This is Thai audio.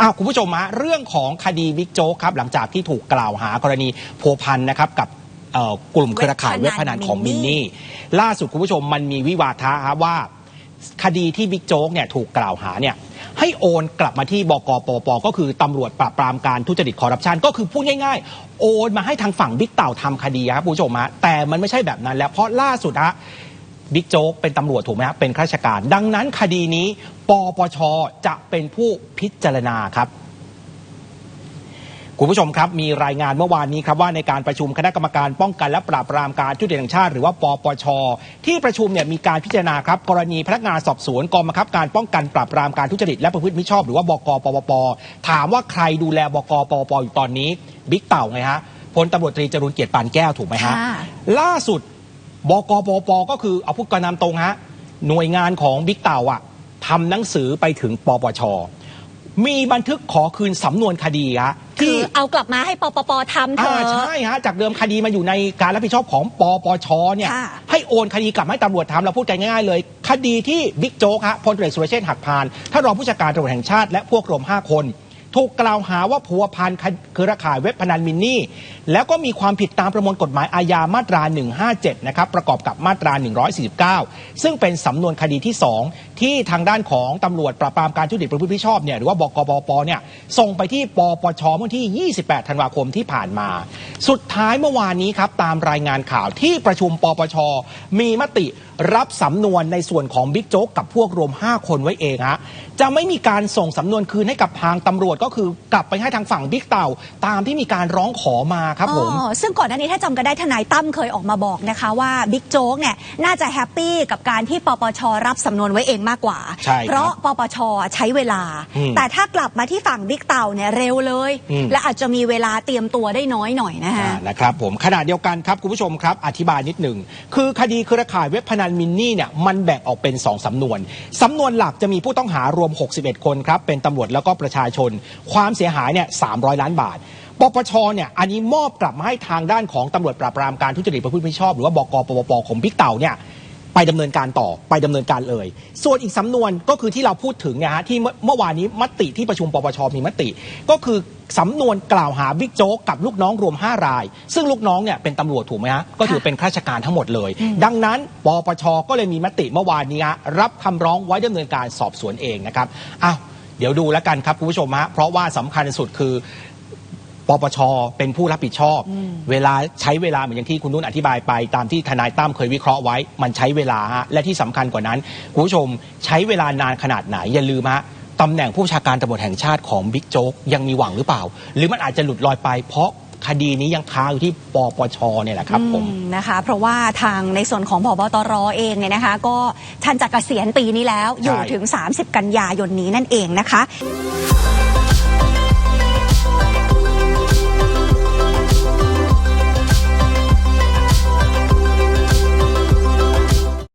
อ้าวคุณผู้ชมฮะเรื่องของคดีบิ๊กโจ๊กครับหลังจากที่ถูกกล่าวหากรณีพัวพันนะครับกับเอ่อกลุ่มเครือข่ายเว็บพนันของมินนี่ ล่าสุดคุณผู้ชมมันมีวิวาทะครับว่าคดีที่บิ๊กโจ๊กเนี่ยถูกกล่าวหาเนี่ยให้โอนกลับมาที่บกปปก็คือตำรวจปราบปรามการทุจริตคอร์รัปชันก็คือพูดง่ายๆ โอนมาให้ทางฝั่งบิ๊กเต่าทำคดีครับคุณผู้ชมฮะแต่มันไม่ใช่แบบนั้นแล้วเพราะล่าสุดฮะ บิ๊กโจ๊กเป็นตำรวจถูกไหมครับเป็นข้าราชการ ดังนั้นคดีนี้ปปชจะเป็นผู้พิจารณาครับคุณผู้ชมครับมีรายงานเมื่อวานนี้ครับว่าในการประชุมคณะกรรมการป้องกันและปราบปรามการทุจริตแห่งชาติ หรือว่าปปช ที่ประชุมเนี่ยมีการพิจารณาครับกรณีพนักงานสอบสวนกองบังคับการป้องกันปราบปรามการทุจริตและประพฤติมิชอบ หรือว่าบกปปปถามว่าใครดูแลบกปปปอยู่ตอนนี้บิ๊กเต่าไงฮะพลตำรวจตรีจรูนเกียรติปานแก้วถูกไหมฮะค่ะล่าสุด บกปปก็คือเอาพูดกันนำตรงฮะหน่วยงานของบิ๊กเต่าอะทำหนังสือไปถึงปปชมีบันทึกขอคืนสำนวนคดีฮะคืที่อเอากลับมาให้ปปปทำเถอ่าอะใช่ฮะจากเดิมคดีมาอยู่ในการรับผิดชอบของปปชเนี่ยค่ะให้โอนคดีกลับมาให้ตำรวจทำเราพูดกันง่ายๆเลย คดีที่บิ๊กโจ๊กฮะพลตำรวจสุรเชษฐ์หักพานท่านรองผู้จัดการตำรวจแห่งชาติและพวกรวม 5 คน ถูกกล่าวหาว่าพัวพันเครือข่ายเว็บพนันมินนี่ แล้วก็มีความผิดตามประมวลกฎหมายอาญามาตรา 157 นะครับ ประกอบกับมาตรา 149 ซึ่งเป็นสำนวนคดีที่ 2 ที่ทางด้านของตำรวจปราบปรามการทุจริตประพฤติมิชอบเนี่ยหรือว่าบกปปเนี่ยส่งไปที่ปปชเมื่อที่ 28 ธันวาคมที่ผ่านมา สุดท้ายเมื่อวานนี้ครับตามรายงานข่าวที่ประชุมปปชมีมติ รับสำนวนในส่วนของบิ๊กโจ๊กกับพวกรวม 5 คนไว้เองฮะจะไม่มีการส่งสำนวนคืนให้กับทางตำรวจก็คือกลับไปให้ทางฝั่งบิ๊กเต่า ตามที่มีการร้องขอมาครับผมอ๋อซึ่งก่อนหน้านี้ถ้าจำกันได้ทนายตั้มเคยออกมาบอกนะคะว่าบิ๊กโจ๊กเนี่ยน่าจะแฮปปี้กับการที่ปปชรับสำนวนไว้เองมากกว่าใช่ครับเพราะปปชใช้เวลาอืมแต่ถ้ากลับมาที่ฝั่งบิ๊กเต่าเนี่ยเร็วเลยอืมและอาจจะมีเวลาเตรียมตัวได้น้อยหน่อยนะคะอ่านะครับผมขณะเดียวกันครับคุณผู้ชมครับ อธิบายนิดหนึ่งคือคดีเครือข่ายเว็บพนันมินนี่เนี่ยมันแบ่งออกเป็น 2 สำนวน สำนวนหลักจะมีผู้ต้องหารวม 61 คนครับ เป็นตำรวจแล้วก็ประชาชน ความเสียหายเนี่ย 300 ล้านบาทปปชเนี่ยอันนี้มอบกลับมาให้ทางด้านของตำรวจปราบปรามการทุจริตประพฤติมิชอบ หรือว่าบกปปปของพิกเต่าเนี่ย ไปดำเนินการต่อไปดำเนินการเลย ส่วนอีกสำนวนก็คือที่เราพูดถึงเนี่ยฮะที่เมื่อเมื่อวานนี้มติที่ประชุมปปชมีมติ ก็คือสำนวนกล่าวหาบิ๊กโจ๊กกับลูกน้องรวม 5 ราย ซึ่งลูกน้องเนี่ยเป็นตำรวจถูกไหมฮะก็ถือเป็นข้าราชการทั้งหมดเลย ดังนั้นปปชก็เลยมีมติเมื่อวานนี้ฮะรับคำร้องไว้ดำเนินการสอบสวนเองนะครับอ้าวเดี๋ยวดูแล้วกันครับคุณผู้ชมฮะเพราะว่าสำคัญที่สุดคือ ปปชเป็นผู้รับผิดชอบ เวลาใช้เวลาเหมือนอย่างที่คุณนุ่นอธิบายไป ตามที่ทนายตั้มเคยวิเคราะห์ไว้ มันใช้เวลาฮะและที่สำคัญกว่านั้นคุณผู้ชมใช้เวลานานขนาดไหนอย่าลืมฮะตำแหน่งผู้บัญชาการตำรวจแห่งชาติของบิ๊กโจ๊กยังมีหวังหรือเปล่า หรือมันอาจจะหลุดลอยไปเพราะคดีนี้ยังค้างอยู่ที่ปปชเนี่ยแหละครับผมอืมนะคะเพราะว่าทางในส่วนของพบตรเองเนี่ยนะคะ ก็ท่านจะเกษียณปีนี้แล้วอยู่ใช่ถึง 30 กันยายนนี้นั่นเองนะคะ